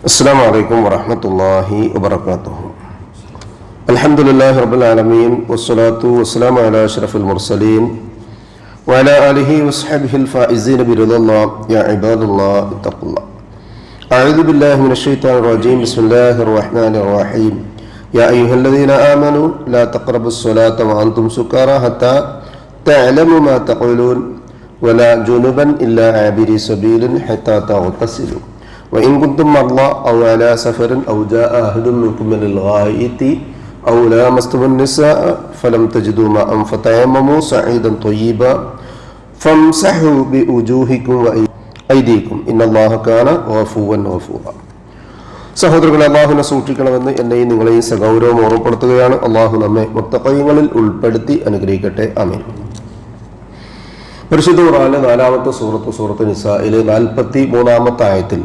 السلام عليكم ورحمة الله وبركاته. الحمد لله رب العالمين والصلاة والسلام على أشرف المرسلين وعلى آله وصحبه الفائزين برضا الله. يا عباد الله اتقوا الله. أعوذ بالله من الشيطان الرجيم. بسم الله الرحمن الرحيم. يا أيها الذين آمنوا لا تقربوا الصلاة وأنتم سكارى حتى تعلموا ما تقولون ولا جنبا إلا عابري سبيل حتى تغتسلوا. وإن كنتم مرضى أو على سفر أو جاء أحد منكم من الغائط أو لامستم النساء فلم تجدوا ماء فتيمموا صعيدا طيبا فامسحوا بوجوهكم وأيديكم إن الله كان غفوا غفورا സഹോദരങ്ങളെ അള്ളാഹുവിനെ സൂക്ഷിക്കണമെന്ന് എന്നെയും നിങ്ങളെയും സഗൗരവം ഓർമ്മപ്പെടുത്തുകയാണ് അള്ളാഹു നമ്മെ മുത്തക്കയങ്ങളിൽ ഉൾപ്പെടുത്തി അനുഗ്രഹിക്കട്ടെ അമീൻ പരിശുദ്ധ ഖുറാനിലെ നാലാമത്തെ സൂറത്ത് സൂറത്ത് നിസായിലെ നാൽപ്പത്തി മൂന്നാമത്തെ ആയത്തിൽ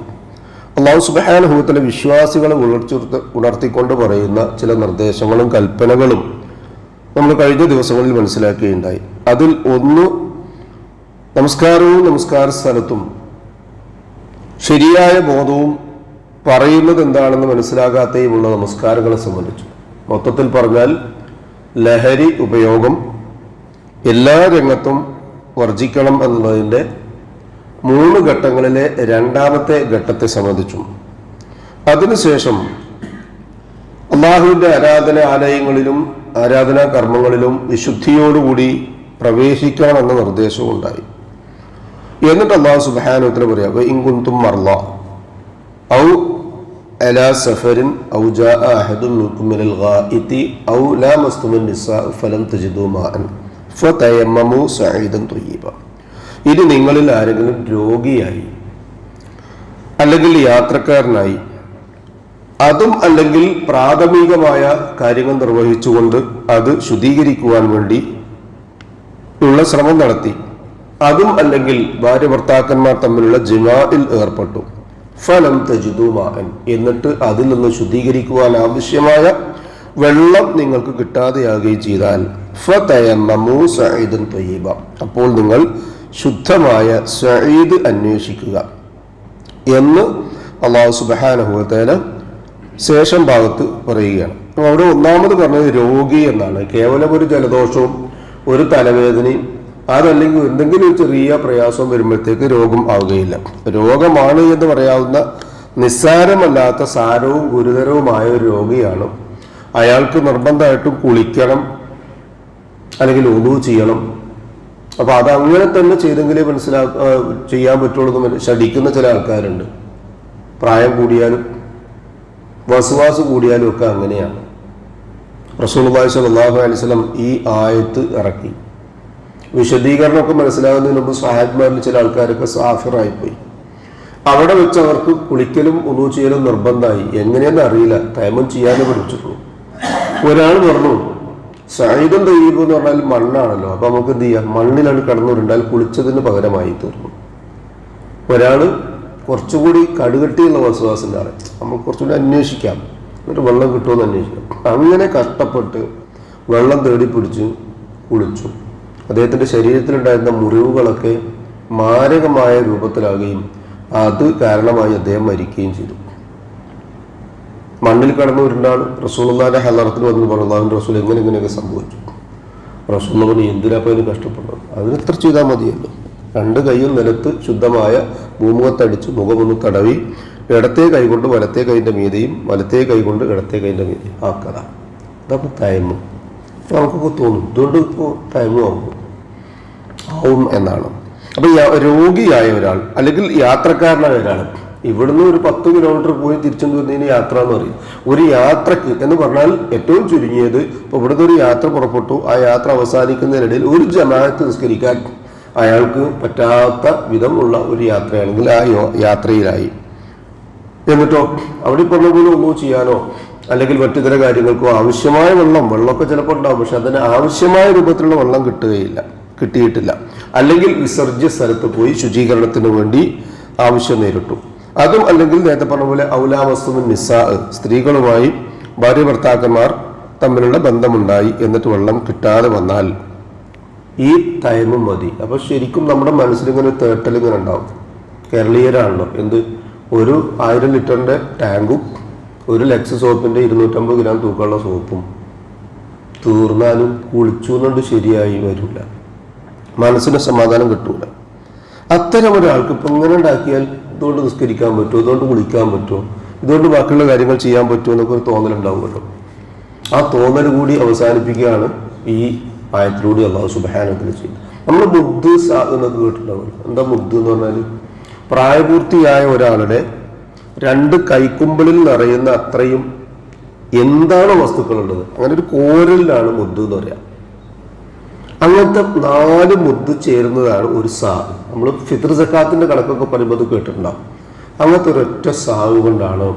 അള്ളാഹു സുബാനുഭവത്തിലെ വിശ്വാസികളെ ഉണർച്ചുർത്ത് ഉണർത്തിക്കൊണ്ട് പറയുന്ന ചില നിർദ്ദേശങ്ങളും കൽപ്പനകളും നമ്മൾ കഴിഞ്ഞ ദിവസങ്ങളിൽ മനസ്സിലാക്കുകയുണ്ടായി. അതിൽ ഒന്ന് നമസ്കാരവും നമസ്കാര സ്ഥലത്തും ശരിയായ ബോധവും പറയുന്നത് എന്താണെന്ന് മനസ്സിലാകാത്തയുമുള്ള നമസ്കാരങ്ങളെ സംബന്ധിച്ചു. മൊത്തത്തിൽ പറഞ്ഞാൽ ലഹരി ഉപയോഗം എല്ലാ രംഗത്തും വർജിക്കണം എന്നതിന്റെ മൂന്ന് ഘട്ടങ്ങളിലെ രണ്ടാമത്തെ ഘട്ടത്തെ സംബന്ധിച്ചും. അതിനുശേഷം അള്ളാഹുവിന്റെ ആരാധന ആലയങ്ങളിലും ആരാധനാ കർമ്മങ്ങളിലും വിശുദ്ധിയോടുകൂടി പ്രവേശിക്കണം എന്ന നിർദ്ദേശവും ഉണ്ടായി. എന്നിട്ട് അള്ളാഹു സുബാനോത്തിന് പറയാം ഇങ്കുന്തും മർല ഔ അലാ സഫരിൻ ഔ മിനൽ ഔ നിസാ ഫലം തജിദു മാഅൻ സഈദൻ ത്വയ്യിബ ഇനി നിങ്ങളിൽ ആരെങ്കിലും രോഗിയായി അല്ലെങ്കിൽ യാത്രക്കാരനായി അതും അല്ലെങ്കിൽ പ്രാഥമികമായ കാര്യങ്ങൾ നിർവഹിച്ചുകൊണ്ട് അത് ശുദ്ധീകരിക്കുവാൻ വേണ്ടി ഉള്ള ശ്രമം നടത്തി അതും അല്ലെങ്കിൽ ഭാര്യ ഭർത്താക്കന്മാർ തമ്മിലുള്ള ജിമായിൽ ഏർപ്പെട്ടു. ഫലം തജിദുമാൻ എന്നിട്ട് അതിൽ നിന്ന് ശുദ്ധീകരിക്കുവാൻ ആവശ്യമായ വെള്ളം നിങ്ങൾക്ക് കിട്ടാതെയാകുകയും ചെയ്താൽ അപ്പോൾ നിങ്ങൾ ശുദ്ധമായ സഈദ് അന്വേഷിക്കുക എന്ന് അള്ളാഹു സുബാനഹുത്തേന ശേഷം ഭാഗത്ത് പറയുകയാണ്. അപ്പോൾ അവിടെ ഒന്നാമത് പറഞ്ഞത് രോഗി എന്നാണ്. കേവലം ഒരു ജലദോഷവും ഒരു തലവേദനയും അതല്ലെങ്കിൽ എന്തെങ്കിലും ഒരു ചെറിയ പ്രയാസം വരുമ്പോഴത്തേക്ക് രോഗം ആവുകയില്ല. രോഗമാണ് എന്ന് പറയാവുന്ന നിസ്സാരമല്ലാത്ത സാരവും ഗുരുതരവുമായ ഒരു രോഗിയാണ്. അയാൾക്ക് നിർബന്ധമായിട്ടും കുളിക്കണം അല്ലെങ്കിൽ ഒടു ചെയ്യണം. അപ്പൊ അത് അങ്ങനെ തന്നെ ചെയ്തെങ്കിലേ മനസ്സിലാ ചെയ്യാൻ പറ്റുള്ളൂ എന്ന് ശഠിക്കുന്ന ചില ആൾക്കാരുണ്ട്. പ്രായം കൂടിയാലും വസുവാസ് കൂടിയാലും ഒക്കെ അങ്ങനെയാണ്. സ്വല്ലല്ലാഹു അലൈഹി വസല്ലം ഈ ആയത്ത് ഇറക്കി. വിശദീകരണമൊക്കെ മനസ്സിലാകുന്നതിന് മുമ്പ് സാഹിബ്മാരിൽ ചില ആൾക്കാരൊക്കെ സാഫിറായിപ്പോയി. അവിടെ വെച്ച് അവർക്ക് കുളിക്കലും ഒന്നു ചെയ്യലും നിർബന്ധമായി. എങ്ങനെയെന്ന് അറിയില്ല. തയമം ചെയ്യാനേ പഠിച്ചിട്ടുള്ളൂ. ഒരാൾ പറഞ്ഞു സൈദും തയ്യബ് എന്ന് പറഞ്ഞാൽ മണ്ണാണല്ലോ. അപ്പൊ നമുക്ക് എന്ത് ചെയ്യാം? മണ്ണിലാണ് കടന്നുരുണ്ടാൽ കുളിച്ചതിന് പകരമായി തീർന്നു. ഒരാൾ കുറച്ചുകൂടി കടുകട്ടിയുള്ള വസുവാസിന്റെ ആളെ. നമ്മൾ കുറച്ചുകൂടി അന്വേഷിക്കാം. എന്നിട്ട് വെള്ളം കിട്ടുമെന്ന് അന്വേഷിക്കാം. അങ്ങനെ കഷ്ടപ്പെട്ട് വെള്ളം തേടി പിടിച്ച് കുളിച്ചു. അദ്ദേഹത്തിന്റെ ശരീരത്തിലുണ്ടായിരുന്ന മുറിവുകളൊക്കെ മാരകമായ രൂപത്തിലാകുകയും അത് കാരണമായി അദ്ദേഹം മരിക്കുകയും ചെയ്തു. മണ്ണിൽ കടന്നു വരുന്നതാണ് റസൂലുള്ളാന്റെ ഹലറത്തിൽ വന്ന് പറഞ്ഞു റസൂൽ എങ്ങനെ ഇങ്ങനെയൊക്കെ സംഭവിച്ചു? റസൂൽ പറഞ്ഞു എന്തിനാപ്പോൾ അതിന് കഷ്ടപ്പെടുന്നത്? അതിന് ഇത്ര ചെയ്താൽ മതിയല്ലോ. രണ്ട് കൈയും നിലത്ത് ശുദ്ധമായ ഭൂമുഖത്തടിച്ച് മുഖമൊന്ന് തടവി ഇടത്തെ കൈകൊണ്ട് വലത്തെ കൈന്റെ മീതയും വലത്തെ കൈകൊണ്ട് ഇടത്തെ കൈന്റെ മീതെയും. ആക്കത ഇതപ്പോൾ തയമ്മു നമുക്കൊക്കെ തോന്നും ഇതുകൊണ്ട് ഇപ്പോൾ തയമ്മു ആവും ആവും എന്നാണ്. അപ്പോൾ യാ- രോഗിയായ ഒരാൾ അല്ലെങ്കിൽ യാത്രക്കാരനായ ഒരാൾ ഇവിടുന്ന് ഒരു പത്ത് കിലോമീറ്റർ പോയി തിരിച്ചു വരുന്നതിന് യാത്ര എന്ന് പറയും. ഒരു യാത്രയ്ക്ക് എന്ന് പറഞ്ഞാൽ ഏറ്റവും ചുരുങ്ങിയത് ഇപ്പൊ ഇവിടുന്ന് ഒരു യാത്ര പുറപ്പെട്ടു. ആ യാത്ര അവസാനിക്കുന്നതിനിടയിൽ ഒരു ജമാഅത്ത് നിസ്കരിക്കാൻ അയാൾക്ക് പറ്റാത്ത വിധമുള്ള ഒരു യാത്രയാണെങ്കിൽ ആ യാത്രയിലായി. എന്നിട്ടോ അവിടെ പറഞ്ഞ പോലെ ഒന്നും ചെയ്യാനോ അല്ലെങ്കിൽ മറ്റു ചില കാര്യങ്ങൾക്കോ ആവശ്യമായ വെള്ളം വെള്ളമൊക്കെ ചിലപ്പോൾ ഉണ്ടാവും. പക്ഷെ അതിന് ആവശ്യമായ രൂപത്തിലുള്ള വെള്ളം കിട്ടുകയില്ല കിട്ടിയിട്ടില്ല. അല്ലെങ്കിൽ വിസർജ്യ സ്ഥലത്ത് പോയി ശുചീകരണത്തിന് വേണ്ടി ആവശ്യം നേരിട്ടു. അതും അല്ലെങ്കിൽ നേരത്തെ പറഞ്ഞ പോലെ ഔലാവസ്തുവിൻ നിസാ സ്ത്രീകളുമായി ഭാര്യ ഭർത്താക്കന്മാർ തമ്മിലുള്ള ബന്ധമുണ്ടായി എന്നിട്ട് വെള്ളം കിട്ടാതെ വന്നാൽ ഈ ടൈമും മതി. അപ്പോൾ ശരിക്കും നമ്മുടെ മനസ്സിലിങ്ങനെ തേട്ടൽ ഇങ്ങനെ ഉണ്ടാവും. കേരളീയരാണല്ലോ. എന്ത്? ഒരു ആയിരം ലിറ്ററിന്റെ ടാങ്കും ഒരു ലക്സ് സോപ്പിന്റെ ഇരുന്നൂറ്റമ്പത് ഗ്രാം തൂക്കമുള്ള സോപ്പും തീർന്നാലും കുളിച്ചു എന്നുകൊണ്ട് ശരിയായി വരില്ല മനസ്സിന് സമാധാനം കിട്ടൂല. അത്തരം ഒരാൾക്ക് ഇപ്പം ഇങ്ങനെ ഉണ്ടാക്കിയാൽ ഇതുകൊണ്ട് നിസ്കരിക്കാൻ പറ്റുമോ? ഇതുകൊണ്ട് കുളിക്കാൻ പറ്റുമോ? ഇതുകൊണ്ട് ബാക്കിയുള്ള കാര്യങ്ങൾ ചെയ്യാൻ പറ്റുമോ എന്നൊക്കെ ഒരു തോന്നലുണ്ടാവുമല്ലോ ആ തോന്നൽ കൂടി അവസാനിപ്പിക്കുകയാണ് ഈ ആയത്തിലൂടെ അള്ളാഹു സുബാനത്തിൽ ചെയ്യുന്നത്. നമ്മൾ മുദ്ദ് സാ എന്നൊക്കെ കേട്ടിട്ടുണ്ടാവും. എന്താ മുദ്ദ് എന്ന് പറഞ്ഞാൽ പ്രായപൂർത്തിയായ ഒരാളുടെ രണ്ട് കൈക്കുമ്പിളിൽ നിറയുന്ന അത്രയും എന്താണ് വസ്തുക്കളുള്ളത്? അങ്ങനെ ഒരു കോരലിലാണ് മുദ്ദ് എന്ന് പറയാം. അങ്ങനത്തെ നാല് മുദ്ദ് ചേരുന്നതാണ് ഒരു സാവ് നമ്മൾ ഫിത്ർ സക്കാത്തിന്റെ കണക്കൊക്കെ അത് കേട്ടിട്ടുണ്ടാവും. അങ്ങനത്തെ ഒരൊറ്റ സാവ് കൊണ്ടാണ്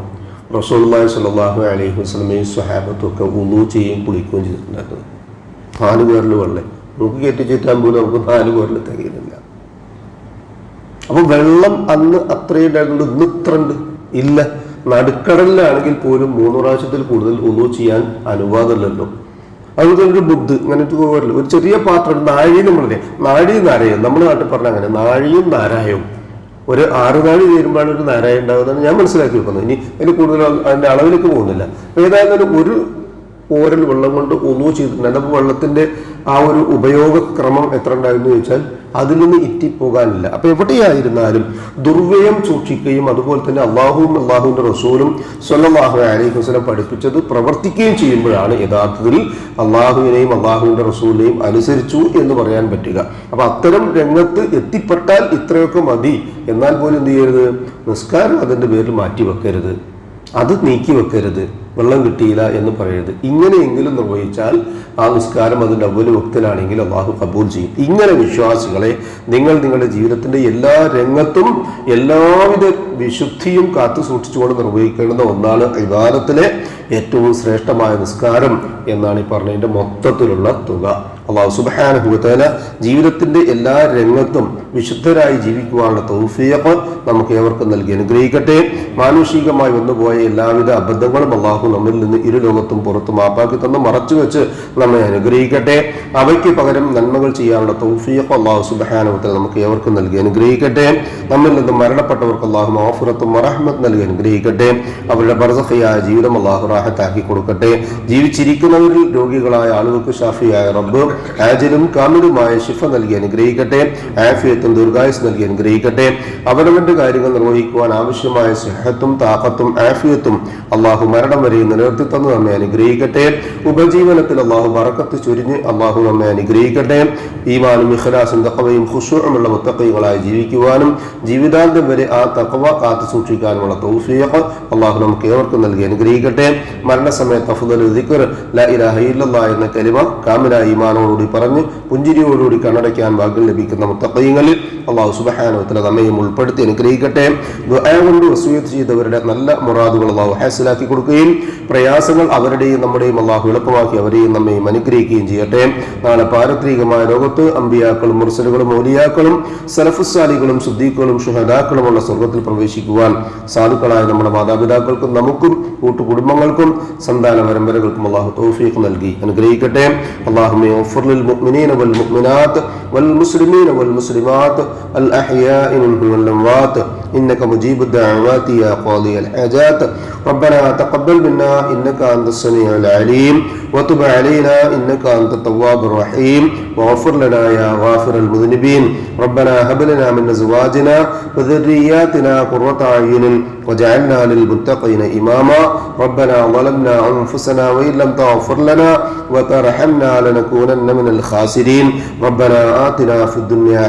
റസൂലുള്ളാഹി സലാഹു അലൈഹി വസ്ലമയും സ്വഹാബത്തും ഒക്കെ ചെയ്യുകയും കുളിക്കുകയും ചെയ്തിട്ടുണ്ടായിരുന്നത്. നാല് പേരിൽ വെള്ളം. നമുക്ക് ചുറ്റാൻ പോലും നമുക്ക് നാല് പേരിൽ തികയുന്നില്ല. അപ്പോൾ വെള്ളം അന്ന് അത്രയും ഉണ്ടായിരുന്നുള്ളൂ ഇന്ന് ഇത്ര ഇല്ല. നടുക്കടലിലാണെങ്കിൽ പോലും മൂന്ന് പ്രാവശ്യത്തിൽ കൂടുതൽ ഉളു ചെയ്യാൻ അനുവാദമല്ലല്ലോ. അതുപോലെ ഒരു ബുദ്ധ് അങ്ങനെ പോകാറില്ല ഒരു ചെറിയ പാത്രം നാഴി നമ്മളല്ലേ നാഴി നാരയും നമ്മുടെ നാട്ടിൽ പറഞ്ഞ അങ്ങനെ നാഴിയും നാരായവും ഒരു ആറ് നാഴി തീരുമ്പോഴാണ് ഒരു നാരായ ഉണ്ടാകുന്നതെന്ന് ഞാൻ മനസ്സിലാക്കി വെക്കുന്നത് ഇനി അതിന് കൂടുതൽ അതിന്റെ അളവിലേക്ക് പോകുന്നില്ല. ഏതായാലും ഒരു ഓരൽ വെള്ളം കൊണ്ട് ഒന്നു ചെയ്തിട്ടുണ്ട് അപ്പോൾ വെള്ളത്തിന്റെ ആ ഒരു ഉപയോഗക്രമം എത്ര ഉണ്ടായിരുന്നു ചോദിച്ചാൽ അതിൽ നിന്ന് ഇറ്റിപ്പോകാനില്ല. അപ്പൊ എവിടെയായിരുന്നാലും ദുർവ്യയം സൂക്ഷിക്കുകയും അതുപോലെ തന്നെ അള്ളാഹുവും അള്ളാഹുവിന്റെ റസൂലും സ്വല്ലല്ലാഹു അലൈഹി വസല്ലം പഠിപ്പിച്ചത് പ്രവർത്തിക്കുകയും ചെയ്യുമ്പോഴാണ് യഥാർത്ഥത്തിൽ അള്ളാഹുവിനെയും അള്ളാഹുവിന്റെ റസൂലിനെയും അനുസരിച്ചു എന്ന് പറയാൻ പറ്റുക. അപ്പൊ അത്തരം രംഗത്ത് എത്തിപ്പെട്ടാൽ ഇത്രയൊക്കെ മതി. എന്നാൽ പോലും എന്ത് ചെയ്യരുത്? നിസ്കാരം അതിന്റെ പേരിൽ മാറ്റി വെക്കരുത് അത് നീക്കി വെക്കരുത്. വെള്ളം കിട്ടിയില്ല എന്ന് പറയരുത്. ഇങ്ങനെയെങ്കിലും നിർവഹിച്ചാൽ ആ നിസ്കാരം അതിന്റെ അവൽ വക്തനാണെങ്കിൽ അള്ളാഹു കബൂൽ ചെയ്യും. ഇങ്ങനെ വിശ്വാസികളെ നിങ്ങൾ നിങ്ങളുടെ ജീവിതത്തിന്റെ എല്ലാ രംഗത്തും എല്ലാവിധ വിശുദ്ധിയും കാത്തു സൂക്ഷിച്ചുകൊണ്ട് നിർവഹിക്കേണ്ടുന്ന ഒന്നാണ് വിവാദത്തിലെ ഏറ്റവും ശ്രേഷ്ഠമായ നിസ്കാരം എന്നാണ് ഈ പറഞ്ഞതിന്റെ മൊത്തത്തിലുള്ള തുക. അള്ളാഹു സുബാനുഭവത്തേല ജീവിതത്തിന്റെ എല്ലാ രംഗത്തും വിശുദ്ധരായി ജീവിക്കുവാനുള്ള തൗഫീഖ് നമുക്ക് ഏവർക്കും നൽകി അനുഗ്രഹിക്കട്ടെ. മാനുഷികമായി വന്നുപോയ എല്ലാവിധ അബദ്ധങ്ങളും അള്ളാഹു നമ്മിൽ നിന്ന് ഇരു ലോകത്തും പുറത്തും മാപ്പാക്കി തന്ന് മറച്ചു വെച്ച് നമ്മെ അനുഗ്രഹിക്കട്ടെ. അവയ്ക്ക് പകരം നന്മകൾ ചെയ്യാനുള്ള തൗഫീഖ് അള്ളാഹു സുബഹാനവത്തിൽ നമുക്ക് ഏവർക്കും നൽകി അനുഗ്രഹിക്കട്ടെ. നമ്മിൽ നിന്ന് മരണപ്പെട്ടവർക്ക് അള്ളാഹു മാഫുറത്തും മറഹ്മത്ത് നൽകി അനുഗ്രഹിക്കട്ടെ. അവരുടെ ബർസഖയായ ജീവിതം അള്ളാഹു റാഹത്താക്കി കൊടുക്കട്ടെ. ജീവിച്ചിരിക്കുന്നവരിൽ രോഗികളായ ആളുകൾക്ക് ഷാഫിയായ റബ്ബ് ആജലും കാമിലുമായ ശിഫ നൽകി അനുഗ്രഹിക്കട്ടെ. ആഫിയത്തും ദീർഘായുസ് നൽകി അനുഗ്രഹിക്കട്ടെ. അവനവന്റെ കാര്യങ്ങൾ നിർവഹിക്കുവാൻ ആവശ്യമായ സിഹത്തും താക്കത്തും ആഫിയത്തും അള്ളാഹു മരണം വരെ നിലനിർത്തി തന്നു നമ്മെ അനുഗ്രഹിക്കട്ടെ. ഉപജീവനത്തിൽ അള്ളാഹു വറക്കത്ത് ചൊരിഞ്ഞ് അള്ളാഹു നമ്മെ അനുഗ്രഹിക്കട്ടെ. ഈമാനും ഇഖലാസും തക്കവയും ഖുഷുമുള്ള മുത്തക്കൈകളായി ജീവിക്കുവാനും ജീവിതാന്തം വരെ ആ തക്കവ കാത്തു സൂക്ഷിക്കാനുമുള്ള തൗഫീഖ് അള്ളാഹു നമുക്ക് ഏവർക്കും നൽകി അനുഗ്രഹിക്കട്ടെ. മരണസമയത്ത് ഇലാഹ എന്ന കലിമ കാമില ഈമാനോടുകൂടി പറഞ്ഞ് പുഞ്ചിരിയോടുകൂടി കണ്ണടയ്ക്കാൻ ഭാഗ്യം ലഭിക്കുന്ന ദ്വാകളിൽ അള്ളാഹു സുബഹാനോത്തിന് നമ്മയും ഉൾപ്പെടുത്തി അനുഗ്രഹിക്കട്ടെ. കൊണ്ട് വസൂയത്ത് ചെയ്തവരുടെ നല്ല മുറാദുകൾ അള്ളാഹു ഹാസിലാക്കി കൊടുക്കുകയും പ്രയാസങ്ങൾ അവരുടെയും നമ്മുടെയും അള്ളാഹു എളുപ്പമാക്കി അവരെയും നമ്മയും അനുഗ്രഹിക്കുകയും ചെയ്യട്ടെ. നാളെ പാരത്രികമായ ലോകത്ത് അമ്പിയാക്കളും മുർസലുകളും ഓലിയാക്കളും സലഫുസാലികളും സുദ്ദീഖുകളും ഷുഹദാക്കളുമുള്ള സ്വർഗത്തിൽ പ്രവേശിക്കുവാൻ സാധുക്കളായ നമ്മുടെ മാതാപിതാക്കൾക്കും നമുക്കും കൂട്ടുകുടുംബങ്ങൾക്കും സന്താന പരമ്പരകൾക്കും അള്ളാഹു തോഫീഖ് നൽകി അനുഗ്രഹിക്കട്ടെ. അള്ളാഹു വൽ മുഅ്മിനാത്ത് വൽ മുസ്ലിമാ والمسلمات الأحياء منهم والأموات إنك مجيب الدعوات يا قاضي الحاجات. ربنا تقبل منا إنك أنت السميع العليم. وتب علينا إنك أنت التواب الرحيم. واغفر لنا يا غافر المذنبين. ربنا هب لنا من أزواجنا وذرياتنا قرة أعين. وجعلنا للمتقين إماما. ربنا ظلمنا أنفسنا وإن لم تغفر لنا وترحمنا لنكونن من الخاسرين. ربنا آتنا في الدنيا